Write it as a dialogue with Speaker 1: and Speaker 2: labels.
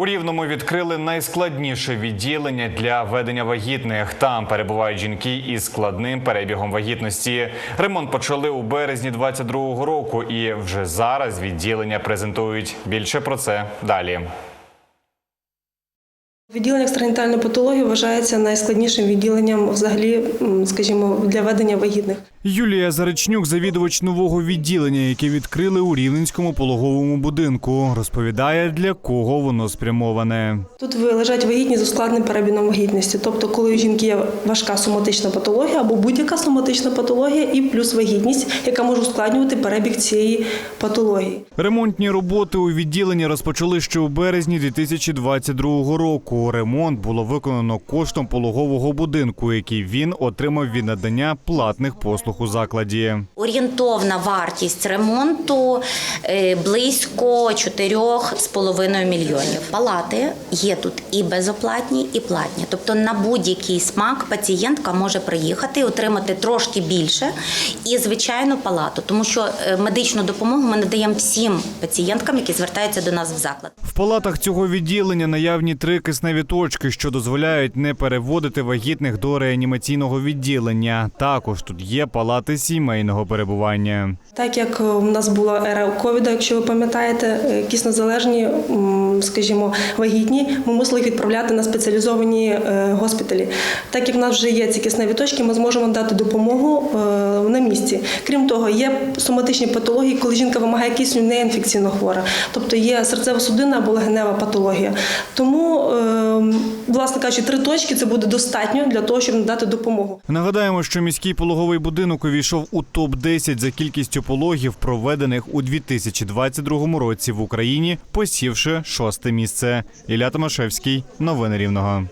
Speaker 1: У Рівному відкрили найскладніше відділення для ведення вагітних. Там перебувають жінки із складним перебігом вагітності. Ремонт почали у березні 22-го року, і вже зараз відділення презентують. Більше про це далі.
Speaker 2: Відділення екстрагенітальної патології вважається найскладнішим відділенням, взагалі, скажімо, для ведення вагітних.
Speaker 1: Юлія Заречнюк, завідувач нового відділення, яке відкрили у рівненському пологовому будинку, розповідає, для кого воно спрямоване.
Speaker 2: Тут лежать вагітні з ускладненим перебігом вагітності, тобто, коли у жінки є важка соматична патологія або будь-яка соматична патологія, і плюс вагітність, яка може ускладнювати перебіг цієї патології.
Speaker 1: Ремонтні роботи у відділенні розпочали ще у березні 2022 року. Ремонт було виконано коштом пологового будинку, який він отримав від надання платних послуг у закладі.
Speaker 3: Орієнтовна вартість ремонту е, близько 4,5 мільйонів. Палати є тут і безоплатні, і платні. Тобто на будь-який смак пацієнтка може приїхати отримати трошки більше і звичайну палату, тому що е, медичну допомогу ми надаємо всім пацієнткам, які звертаються до нас в заклад.
Speaker 1: В палатах цього відділення наявні три кисневі точки, що дозволяють не переводити вагітних до реанімаційного відділення. Також тут є палати сімейного перебування.
Speaker 2: Так як е, у нас була ера ковіда, якщо ви пам'ятаєте, е, киснозалежні, скажімо, вагітні, ми мусили їх відправляти на спеціалізовані е, госпіталі. Так як в нас вже є ці кисневі точки, ми зможемо дати допомогу на місці. Крім того, є соматичні патології, коли жінка вимагає кисню не інфекційно хвора, тобто є серцево-судинна або легенева патологія. Тому, е, власне кажучи, три точки це буде достатньо для того, щоб надати допомогу.
Speaker 1: Нагадаємо, що міський пологовий будинок увійшов у топ 10 за кількістю пологів, проведених у 2022 році в Україні, посівши шосте місце. Ілля Томашевський, новини Рівного.